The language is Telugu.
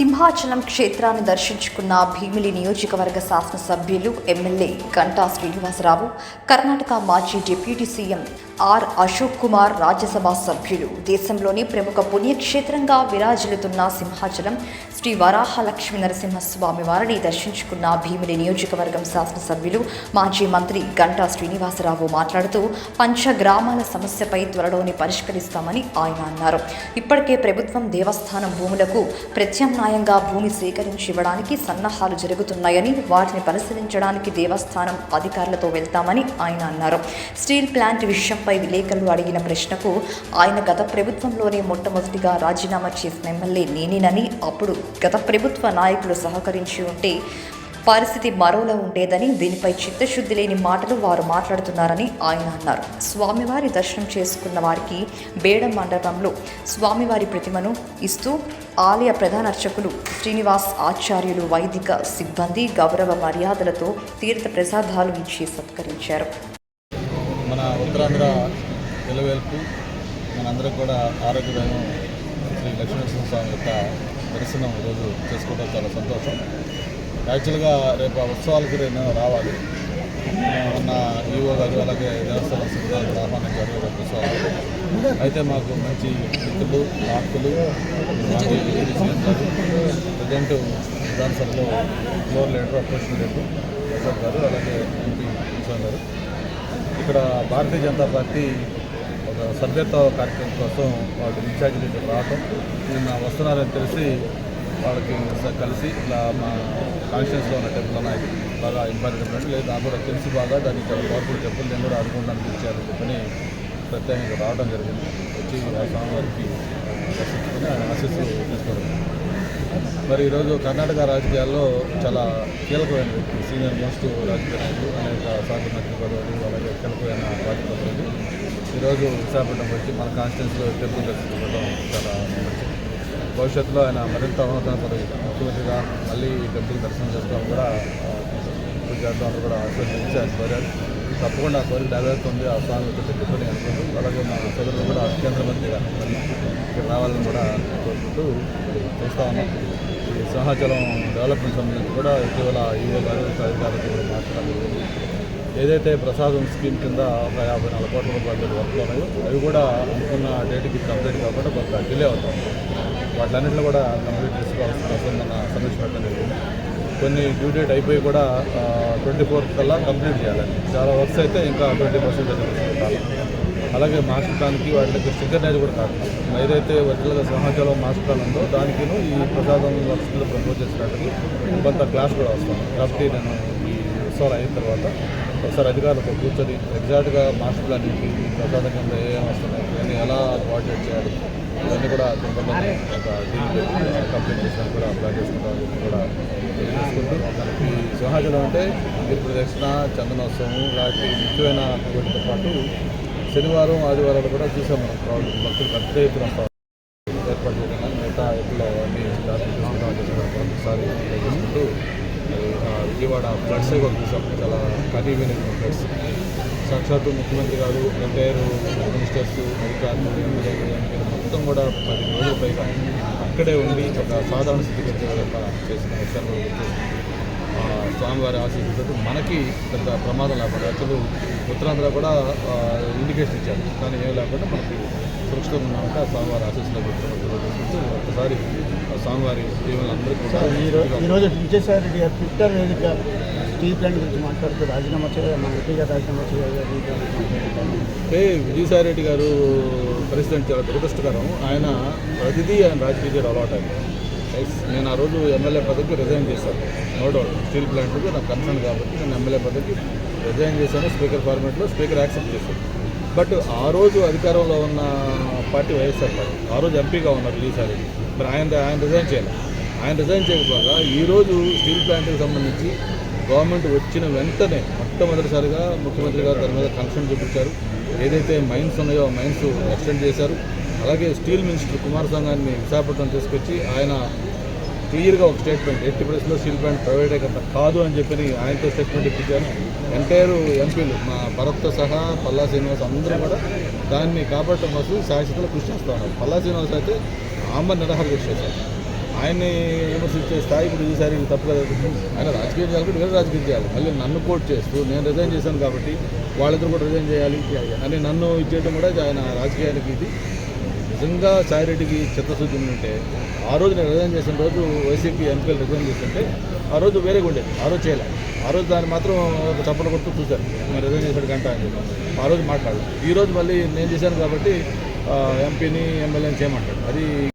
సింహాచలం క్షేత్రాన్ని దర్శించుకున్న భీమిలి నియోజకవర్గ శాసనసభ్యులు ఎమ్మెల్యే గంటా శ్రీనివాసరావు కర్ణాటక మాజీ deputy CM R Ashok Kumar Rajya Sabha సభ్యులు దేశంలోని ప్రముఖ పుణ్యక్షేత్రంగా విరాజిల్లుతున్న సింహాచలం శ్రీ వరాహలక్ష్మి నరసింహస్వామి వారిని దర్శించుకున్న భీమిలి నియోజకవర్గం శాసనసభ్యులు మాజీ మంత్రి గంటా శ్రీనివాసరావు మాట్లాడుతూ పంచగ్రామాల సమస్యపై త్వరలోనే పరిష్కరిస్తామని ఆయన అన్నారు. ఇప్పటికే ప్రభుత్వం దేవస్థానం భూములకు ప్రత్యామ్నాయ ప్రత్యామ్నాయంగా భూమి సేకరించి ఇవ్వడానికి సన్నాహాలు జరుగుతున్నాయని వాటిని పరిశీలించడానికి దేవస్థానం అధికారులతో వెళ్తామని ఆయన అన్నారు. స్టీల్ ప్లాంట్ విషయంపై విలేకరులు అడిగిన ప్రశ్నకు ఆయన గత ప్రభుత్వంలోనే మొట్టమొదటిగా రాజీనామా చేసిన ఎమ్మెల్యే నేనేనని అప్పుడు గత ప్రభుత్వ నాయకులు సహకరించి ఉంటే పరిస్థితి మరోలా ఉండేదని దీనిపై చిత్తశుద్ధి లేని మాటలు వారు మాట్లాడుతున్నారని ఆయన అన్నారు. స్వామివారి దర్శనం చేసుకున్న వారికి బేడ మండపంలో స్వామివారి ప్రతిమను ఇస్తూ ఆలయ ప్రధాన అర్చకులు శ్రీనివాస్ ఆచార్యులు వైదిక సిబ్బంది గౌరవ మర్యాదలతో తీర్థ ప్రసాదాలు ఇచ్చి సత్కరించారు. మన ఉత్తరాంధ్ర నిలవేల్పు మనందరం కూడా ఆరోగ్యదాయం శ్రీ లక్ష్మీనరసింహ స్వామి యొక్క దర్శనం ఈరోజు చేసుకోవడం చాలా సంతోషం. యాక్చువల్గా రేపు ఆ ఉత్సవాలకు నేను రావాలి. ఉన్న ఈవో గారు అలాగే దేవస్థానం సిబ్బంది కూడా గారు రేపు ఉత్సవాలు. అయితే మాకు మంచి మిత్రులు ఆకులు present విధానసభలో floor leader opposition leader Ashok garu అలాగే ఎంపీ కిషోర్ గారు. ఇక్కడ భారతీయ జనతా పార్టీ ఒక సభ్యత్వ కార్యక్రమం కోసం వాళ్ళు ఇన్ఛార్జ్ లీడర్ రావటం. నిన్న వస్తున్నారని తెలిసి వాళ్ళకి కలిసి ఇలా మా కాన్షియస్లో ఉన్న టెంపుల్ ఉన్నాయి బాగా ఇంపార్టెంట్ టెంపుల్ లేదు నాకు కూడా తెలిసి బాగా దానికి చాలా పవర్ఫుల్ టెంపుల్ నేను కూడా అనుకుంటాను ఇచ్చారు చెప్పని ప్రత్యేకంగా రావడం జరిగింది. వచ్చి ఆ స్వామివారికి దర్శించుకొని ఆయన ఆశీస్సులు తీసుకోవడం. మరి ఈరోజు కర్ణాటక రాజకీయాల్లో చాలా కీలకమైన వ్యక్తి సీనియర్ మోస్ట్ రాజకీయ నాయకులు అనేక సాధన పదవులు అలాగే కీలకమైన బాధ్యతలు ఈరోజు విశాఖపట్నం వచ్చి మన కాన్స్టిట్యూన్స్లో టెంపుల్ దర్శించుకోవడం చాలా మంచిది. భవిష్యత్తులో ఆయన మరింత ఉన్నత పదవి ముఖ్యమంత్రిగా మళ్ళీ టెంపుల్ దర్శనం చేసుకోవడం కూడా ఆ, చేద్దామని కూడా ఆశీర్వదించి కోరారు. తప్పకుండా కోరిక నెరవేరుతుంది. ఆ స్వామి యొక్క చెప్పని అనుకుంటూ అలాగే మా సోదరులు కూడా కేంద్ర మంత్రిగా ఇక్కడ రావాలని కూడా కోరుకుంటూ చూస్తా ఉన్నాం. ఈ సింహాచలం డెవలప్మెంట్ సంబంధించి కూడా ఇటీవల ఈవో గారు అధికారులతో కూడా మాట్లాడారు. ఏదైతే ప్రసాదం స్కీమ్ కింద ఒక యాభై నాలుగు కోట్ల రూపాయలు వర్క్లు ఉన్నాయో అవి కూడా అనుకున్న డేట్కి కంప్లీట్ కాకుండా కొంత డిలే అవుతాం వాటిలన్నింటిలో కూడా కంప్లీట్ చేసుకోవాల్సిన కోసం మన సమీక్ష పెట్టడం జరిగింది కొన్ని డ్యూ డేట్ అయిపోయి కూడా ట్వంటీ ఫోర్త్ కల్లా కంప్లీట్ చేయాలని చాలా వర్క్స్ అయితే ఇంకా ట్వంటీ పర్సెంట్ పెట్టాలి అలాగే మాస్టర్ ప్లాన్కి వాటికి అనేది కూడా కాదు. ఏదైతే ఒరిజినల్గా సమాచారం మాస్టర్ ప్లాన్ ఉందో దానికిను ఈ ప్రసాదం వర్క్స్ మీద ప్రపోజ్ చేసినట్టుగా కొంత క్లాస్ కూడా వస్తాను కాబట్టి నేను ఈ ఉత్సవాలు అయిన తర్వాత ఒకసారి అధికారులతో కూర్చొని ఎగ్జాక్ట్గా మాస్టర్ ప్లాన్ ఏంటి ఈ ప్రసాదం కింద ఏం వస్తున్నాయి ఇవన్నీ ఎలా కోఆర్డినేట్ చేయాలి ఇవన్నీ కూడా తొందరలోనే ఒక డీల్ పెట్టి కంప్లీట్ చేసినట్టు కూడా అప్లై చేసుకుంటాం కూడా తెలియజేసుకుంటూ మనకి సింహాచలం అంటే గిరి ప్రదక్షిణ చందనోత్సవం లాంటి ముఖ్యమైన వీటితో పాటు శనివారం ఆదివారాలు కూడా చూసాం మనం. క్రౌడ్ భక్తులు పెద్ద ఎత్తున ఏర్పాటు చేయడం మిగతా ఎప్పుడు అన్ని ఒకసారి చేసుకుంటూ విజయవాడ ఫ్లడ్స్ కూడా చూసాం. చాలా కన్వీనియంట్ ఫ్లడ్స్. సాక్షాత్తు ముఖ్యమంత్రి గారు ఎంటైర్ మినిస్టర్స్ అధికారులు మొత్తం కూడా పది రోజుల పైగా అక్కడే ఉండి ఒక సాధారణ స్థితికి చేసిన విషయాన్ని స్వామివారి ఆశీస్సులతో మనకి పెద్ద ప్రమాదం లేకుండా అసలు ఉత్తరాంధ్ర కూడా ఇండికేషన్ ఇచ్చారు. కానీ ఏం లేకుండా మనకి సురక్షితంగా ఉన్నామంటే ఆ స్వామివారి ఆశీస్సులో గుర్తుకుంటూ ఒకసారి ఆ స్వామివారి దీవులందరికీ కూడా ఈరోజు విజయసాయి రెడ్డి గారు ట్విట్టర్ వేదిక టీ ప్లాంట్ గురించి మాట్లాడుతూ రాజీనామా చేయాలి మన ఎంపీగా రాజీనామా చేయాలి ఏ విజయసాయి రెడ్డి గారు ప్రెసిడెంట్ చాలా దురదృష్టకరం. ఆయన ప్రతిదీ ఆయన రాజకీయ చేయడం అలవాటు ఆయన. నేను ఆ రోజు ఎమ్మెల్యే పదవికి రిజైన్ చేశాను. నో డౌట్ స్టీల్ ప్లాంట్కి నాకు కన్సర్న్ కాబట్టి నేను ఎమ్మెల్యే పదవికి రిజైన్ చేశాను స్పీకర్ ఫార్మేట్లో స్పీకర్ యాక్సెప్ట్ చేశాను. బట్ ఆ రోజు అధికారంలో ఉన్న పార్టీ వైఎస్ఆర్ పార్టీ ఆ రోజు ఎంపీగా ఉన్నారు విజయసాయి మరి ఆయన ఆయన రిజైన్ చేయాలి. ఆయన రిజైన్ చేయకపోగా ఈరోజు స్టీల్ ప్లాంట్కి సంబంధించి గవర్నమెంట్ వచ్చిన వెంటనే మొట్టమొదటిసారిగా ముఖ్యమంత్రి గారు దాని మీద కన్సర్న్ చూపించారు. ఏదైతే మైన్స్ ఉన్నాయో ఆ మైన్స్ ఎక్స్టెండ్ చేశారు. అలాగే స్టీల్ మినిస్టర్ కుమారస్వామి సంఘాన్ని విశాఖపట్నం తీసుకొచ్చి ఆయన క్లియర్గా ఒక స్టేట్మెంట్ ఎట్టి పరిస్థితుల్లో స్టీల్ ప్లాంట్ ప్రైవేటీకరణ కాదు అని చెప్పి ఆయనతో స్టేట్మెంట్ ఇప్పించాను ఎంటైర్ ఎంపీలు మా భరత్తో సహా పల్లా శ్రీనివాస్ అందరూ కూడా దాన్ని కాపాడటం కోసం శాశ్వతలో కృషి చేస్తూ ఉన్నారు. పల్లా శ్రీనివాస్ అయితే ఆంబర్ నిరాహార కృషి చేశారు. ఆయన్ని విమర్శించే స్థాయి ఇప్పుడు ఈసారి తప్పు కదా. ఆయన రాజకీయం చేయాలి కాబట్టి వేరే రాజకీయం చేయాలి. మళ్ళీ నన్ను కోట్ చేస్తూ నేను రిజైన్ చేశాను కాబట్టి వాళ్ళిద్దరు కూడా రిజైన్ చేయాలి. అని నన్ను ఇచ్చేయడం కూడా ఆయన రాజకీయానికి ఇది. నిజంగా సాయిరెడ్డికి చిత్తశుద్ధి ఉంటే ఆ రోజు నేను రిజైన్ చేసిన రోజు వైసీపీ ఎంపీలు రిజైన్ చేస్తుంటే ఆ రోజు వేరేగా ఉండేది. ఆ రోజు చేయలే. ఆ రోజు దాన్ని మాత్రం ఒక చప్పలు కొడుతూ చూశారు. నేను రిజైన్ చేశాడు గంట అని చెప్పి. ఆ రోజు మాట్లాడు ఈ రోజు మళ్ళీ నేను చేశాను కాబట్టి ఎంపీని ఎమ్మెల్యేని చేయమంటాడు. అది